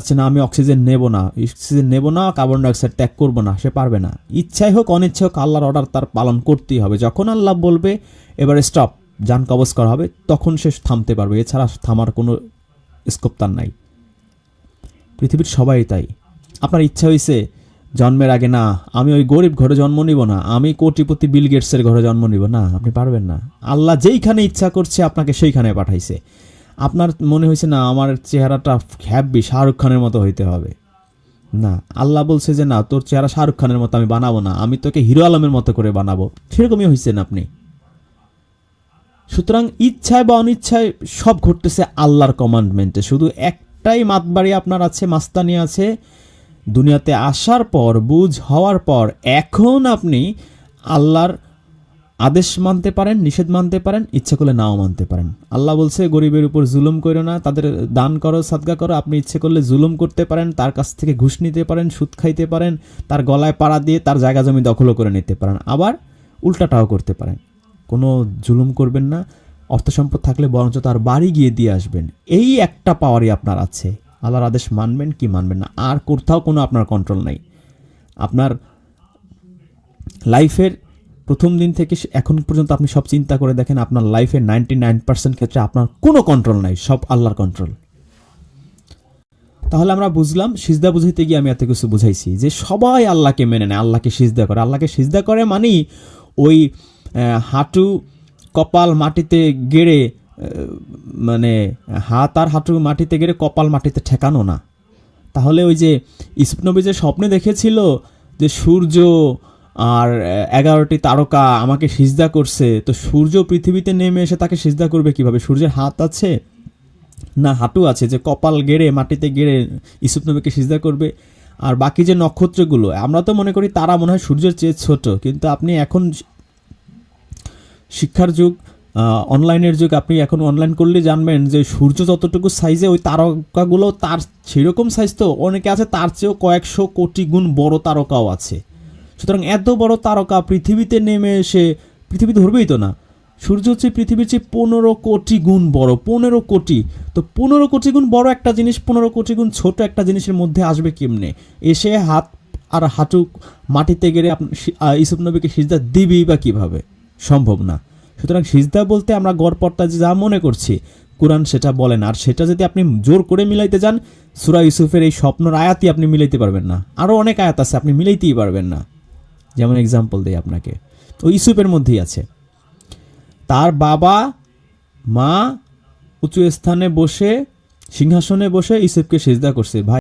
হচ্ছে না, আমি অক্সিজেন নেব না। অক্সিজেন নেব না কার্বন ডাইঅক্সাইড ত্যাগ করব না, সে পারবে না। ইচ্ছাই হোক অনিচ্ছা হোক, আল্লাহর অর্ডার তার পালন করতেই হবে। যখন আল্লাহ বলবে, এবারে স্টপ যান কবজ করা হবে, তখন সে থামতে পারবে। এছাড়া থামার কোনো স্কোপ তার নাই। পৃথিবীর সবাই তাই। আপনার ইচ্ছা হয়েছে জন্মের আগে না, আমি ওই গরিব ঘরে জন্ম নিব না, আমি কোটিপতি বিল গেটসের ঘরে জন্ম নিব। না, আপনি পারবেন না। আল্লাহ যেইখানে ইচ্ছা করছে, আপনাকে সেইখানে পাঠাইছে। আপনার মনে হয়েছে না আমার চেহারাটা হ্যাপি শাহরুখ খানের মতো হইতে হবে? না। আল্লাহ বলছে যে, না, তোর চেহারা শাহরুখ খানের মতো আমি বানাবো না। আমি তোকে হিরো আলমের মতো করে বানাবো। সেরকমই হয়েছেন আপনি। সুতরাং ইচ্ছায় বা অনিচ্ছায় সব ঘটতেছে আল্লাহর কমান্ডমেন্টে শুধু একটাই মাতবাড়ি আপনার আছে, মাস্তানি আছে। দুনিয়াতে আসার পর, বুঝ হওয়ার পর, এখন আপনি আল্লাহর আদেশ মানতে পারেন, নিষেধ মানতে পারেন, ইচ্ছে করলে নাও মানতে পারেন। আল্লাহ বলছে, গরিবের উপর জুলুম করো না, তাদের দান করো, সাদগা করো, আপনি ইচ্ছে করলে জুলুম করতে পারেন, তার কাছ থেকে ঘুষ নিতে পারেন, সুদ খাইতে পারেন, তার গলায় পাড়া দিয়ে তার জায়গা জমি দখলও করে নিতে পারেন, আবার উল্টাটাও করতে পারেন। কোনো জুলুম করবেন না অর্থ সম্পদ থাকলে বরঞ্চ তার বাড়ি গিয়ে দিয়ে আসবেন। এই একটা পাওয়ারই আপনার আছে। আল্লাহর আদেশ মানবেন কি মানবেন না, আর কোথাও কোনো আপনার কন্ট্রোল নাই। আপনার লাইফের প্রথম দিন থেকে এখন পর্যন্ত আপনি সব চিন্তা করে দেখেন আপনার লাইফে নাইনটি নাইন পার্সেন্ট ক্ষেত্রে আপনার কোনো কন্ট্রোল নাই, সব আল্লাহর কন্ট্রোল তাহলে আমরা বুঝলাম, সিজদা বুঝাইতে গিয়ে আমি এত কিছু বুঝাইছি যে সবাই আল্লাহকে মেনে নেয়, আল্লাহকে সিজদা করে। আল্লাহকে সিজদা করে মানেই ওই হাঁটু কপাল মাটিতে গেড়ে মানে হাত আর হাঁটু মাটিতে গেড়ে কপাল মাটিতে ঠেকানো না। তাহলে ওই যে ইসুফ নবী যে স্বপ্নে দেখেছিল যে সূর্য আর এগারোটি তারকা আমাকে সিজদা করছে, তো সূর্য পৃথিবীতে নেমে এসে তাকে সিজদা করবে কীভাবে? সূর্যের হাত আছে? না, হাঁটু আছে, যে কপাল গেড়ে, মাটিতে গেড়ে ইসুফ নবীকে সিজদা করবে। আর বাকি যে নক্ষত্রগুলো, আমরা তো মনে করি তারা মনে হয় সূর্যের চেয়ে ছোট, কিন্তু আপনি এখন শিক্ষার যুগ অনলাইনের যুগ, আপনি এখন অনলাইন করলে জানবেন যে সূর্য যতটুকু সাইজে ওই তারকাগুলো তার, সেরকম সাইজ তো অনেকে আছে, তার চেয়েও কয়েকশো কোটি গুণ বড় তারকাও আছে। সুতরাং এত বড় তারকা পৃথিবীতে নেমে এসে পৃথিবী ধরবেই তো না। সূর্য হচ্ছে পৃথিবীর চেয়ে পনেরো কোটি গুণ বড়, পনেরো কোটি। তো পনেরো কোটি গুণ বড় একটা জিনিস, পনেরো কোটি গুণ ছোট একটা জিনিসের মধ্যে আসবে কেমনে? এসে হাত আর হাঁটু মাটিতে গেড়ে ইসুফ নবীকে সিজদা দিবি বা কীভাবে? সম্ভব না। সুতরাং সিজদা বলতে আমরা গড়পড়টা যে যা মনে করছি, কোরআন সেটা বলেন আর সেটা যদি আপনি জোর করে মিলাইতে যান, সুরা ইউসুফের এই স্বপ্নর আয়াতই আপনি মিলাইতে পারবেন না। আরও অনেক আয়াত আছে, আপনি মিলাইতেই পারবেন না। যেমন এক্সাম্পল দেয় আপনাকে। তো ইউসুফের মধ্যেই আছে। তার বাবা, মা উঁচু স্থানে বসে, সিংহাসনে বসে ইউসুফকে সেজদা করছে। ভাই